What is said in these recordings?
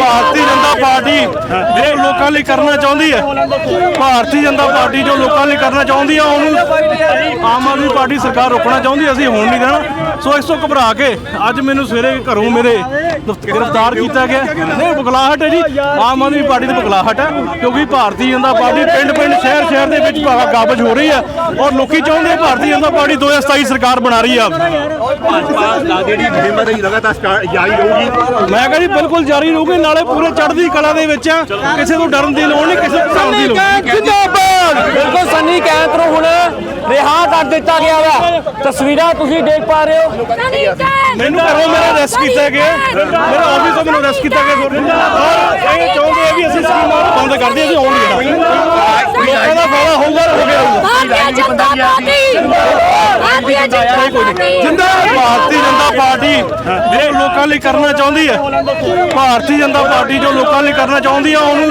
Bharatiya Janata party ਜੋ ਲੋਕਾਂ ਲਈ ਕਰਨਾ ਚਾਹੁੰਦੀ ਹੈ ਭਾਰਤੀ ਜਨਤਾ ਪਾਰਟੀ ਜੋ ਲੋਕਾਂ ਲਈ ਕਰਨਾ ਚਾਹੁੰਦੀ ਹੈ ਉਹਨੂੰ ਆਮ ਆਦਮੀ ਪਾਰਟੀ ਸਰਕਾਰ ਰੋਕਣਾ ਚਾਹੁੰਦੀ ਹੈ, ਅਸੀਂ ਹੋਣ ਨਹੀਂ ਦੇਣਾ। ਸੋ ਇਸ ਤੋਂ ਘਬਰਾ ਕੇ ਅੱਜ ਮੈਨੂੰ ਸਵੇਰੇ ਘਰੋਂ ਮੇਰੇ ਗ੍ਰਿਫਤਾਰ ਕੀਤਾ ਗਿਆ। ਨਹੀਂ ਬੁਖਲਾਹਟ ਹੈ ਜੀ। ਆਮ ਆਦਮੀ ਪਾਰਟੀ ਦੀ ਬੁਖਲਾਹਟ ਹੈ ਕਿਉਂਕਿ ਭਾਰਤੀ ਜਨਤਾ ਪਾਰਟੀ ਪਿੰਡ ਪਿੰਡ ਸ਼ਹਿਰ ਸ਼ਹਿਰ ਦੇ ਵਿੱਚ ਭਾਗਾ ਕਾਬਜ ਹੋ ਰਹੀ ਹੈ ਔਰ ਲੋਕੀ ਚਾਹੁੰਦੇ ਆ ਭਾਰਤੀ ਜਨਤਾ ਪਾਰਟੀ 2027 ਸਰਕਾਰ ਬਣਾ ਰਹੀ ਆ। ਭਾਜਪਾ ਦਾ ਜਿਹੜੀ ਮੁਹਿੰਮ ਰਹੀ ਲਗਾਤਾਰ ਜਾਰੀ ਰਹੂਗੀ। ਮੈਂ ਕਹਿੰਦਾ ਜੀ ਬਿਲਕੁਲ ਜਾਰੀ ਰਹੂਗੀ ਨਾਲੇ ਪੂਰੇ ਚੜ੍ਹਦੀ ਚੜ੍ਹਦੀ ਕਲਾ ਦੇ ਵਿੱਚ ਆ। ਕਿਸੇ ਨੂੰ ਡਰਨ ਦੀ ਲੋੜ ਨਹੀਂ ਕਿਸੇ ਨੂੰ ਡਰਨ ਦੀ ਲੋੜ ਜਿੰਦਾਬਾਦ! ਬਿਲਕੁਲ ਸੰਨੀ ਕੈਂਪ ਨੂੰ ਹੁਣ ਰਿਹਾ ਕਰ ਦਿੱਤਾ ਗਿਆ ਵਾ। ਤਸਵੀਰਾਂ ਤੁਸੀਂ ਦੇਖ ਪਾ ਰਹੇ ਹੋ। ਮੈਨੂੰ ਘਰੋਂ ਮੇਰਾ ਅਰੈਸਟ ਕੀਤਾ ਗਿਆ। ਮੇਰਾ ਆਫਿਸ ਤੋਂ ਮੈਨੂੰ ਅਰੈਸਟ ਕੀਤਾ ਗਿਆ ਔਰ ਇਹ ਚਾਹੁੰਦੇ ਆ ਵੀ ਅਸੀਂ ਸਕੀਮ ਬੰਦ ਕਰ ਦਈਏ ਅਸੀਂ ਆਉਣਗੇ ਲੋਕਾਂ ਦਾ ਫਾਇਦਾ ਹੋਊਗਾ ਹੋ ਗਿਆ। ਹੋਊਗਾ ਜਿੰਦਾਬਾਦ ਭਾਰਤੀ ਜਨਤਾ ਪਾਰਟੀ ਜੋ ਲੋਕਾਂ ਲਈ ਕਰਨਾ ਚਾਹੁੰਦੀ ਹੈ। ਭਾਰਤੀ ਜਨਤਾ ਪਾਰਟੀ ਜੋ ਲੋਕਾਂ ਲਈ ਕਰਨਾ ਚਾਹੁੰਦੀ ਹੈ ਉਹਨੂੰ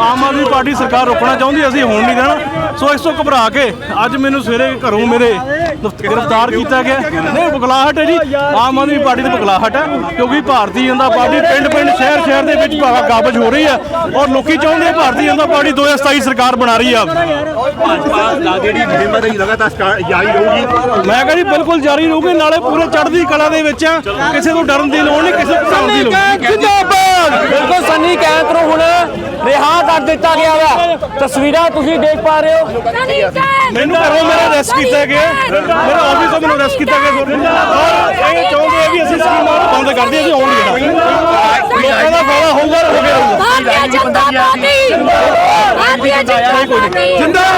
ਆਮ ਆਦਮੀ ਪਾਰਟੀ ਸਰਕਾਰ ਰੋਕਣਾ ਚਾਹੁੰਦੀ ਅਸੀਂ ਹੋਣ ਨਹੀਂ ਦੇਣਾ। ਸੋ ਇਸ ਤੋਂ ਘਬਰਾ ਕੇ ਅੱਜ ਮੈਨੂੰ ਸਵੇਰੇ ਘਰੋਂ ਮੇਰੇ ਗ੍ਰਿਫਤਾਰ ਕੀਤਾ ਗਿਆ। ਨਹੀਂ, ਬੁਖਲਾਹਟ ਹੈ ਜੀ। ਆਮ ਆਦਮੀ ਪਾਰਟੀ ਦੀ ਬੁਖਲਾਹਟ ਹੈ, ਕਿਉਂਕਿ ਭਾਰਤੀ ਜਨਤਾ ਪਾਰਟੀ ਪਿੰਡ ਪਿੰਡ ਸ਼ਹਿਰ ਸ਼ਹਿਰ ਦੇ ਵਿੱਚ ਕਾਬਜ ਹੋ ਰਹੀ ਹੈ ਔਰ ਲੋਕੀ ਚਾਹੁੰਦੇ ਭਾਰਤੀ ਜਨਤਾ ਪਾਰਟੀ 2027 ਸਰਕਾਰ ਬਣਾ ਰਹੀ ਆ। ਮੈਂ ਕਹਿੰਦਾ ਜੀ, ਬਿਲਕੁਲ ਜਾਰੀ ਰਹੂਗੀ, ਨਾਲੇ ਪੂਰੇ ਚੜ੍ਹਦੀ ਕਲਾ ਦੇ ਵਿੱਚ ਆ। ਕਿਸੇ ਤੋਂ ਡਰਨ ਦੀ ਲੋੜ ਨਹੀਂ, ਕਿਸੇ ਤੋਂ ਡਰਨ ਦੀ ਲੋੜ ਨਹੀਂ। ਜਿੰਦਾਬਾਦ ਬਿਲਕੁਲ ਸੰਨੀ ਕੈਂਤ ਨੂੰ ਹੁਣ ਕੀਤਾ ਗਿਆ ਵਾ। ਤਸਵੀਰਾਂ ਤੁਸੀਂ ਦੇਖ ਪਾ ਰਹੇ ਹੋ। ਮੈਨੂੰ ਘਰੋਂ ਮੇਰਾ ਅਰੈਸਟ ਕੀਤਾ ਗਿਆ। ਮੇਰਾ ਆਫਿਸ ਤੋਂ ਮੈਨੂੰ ਅਰੈਸਟ ਕੀਤਾ ਗਿਆ। ਔਰ ਇਹ ਚਾਹੁੰਦੇ ਆ ਵੀ ਅਸੀਂ ਸਕੀਮ ਆਉਣਾ ਬੰਦ ਕਰ ਦਈਏ ਅਸੀਂ ਆਉਣਗੇ ਲੋਕਾਂ ਦਾ ਫਾਇਦਾ ਹੋਊਗਾ ਹੋ ਗਿਆ ਹੋਊਗਾ ਜਿੰਦਾਬਾਦ ਜਿੰਦਾਬਾਦ।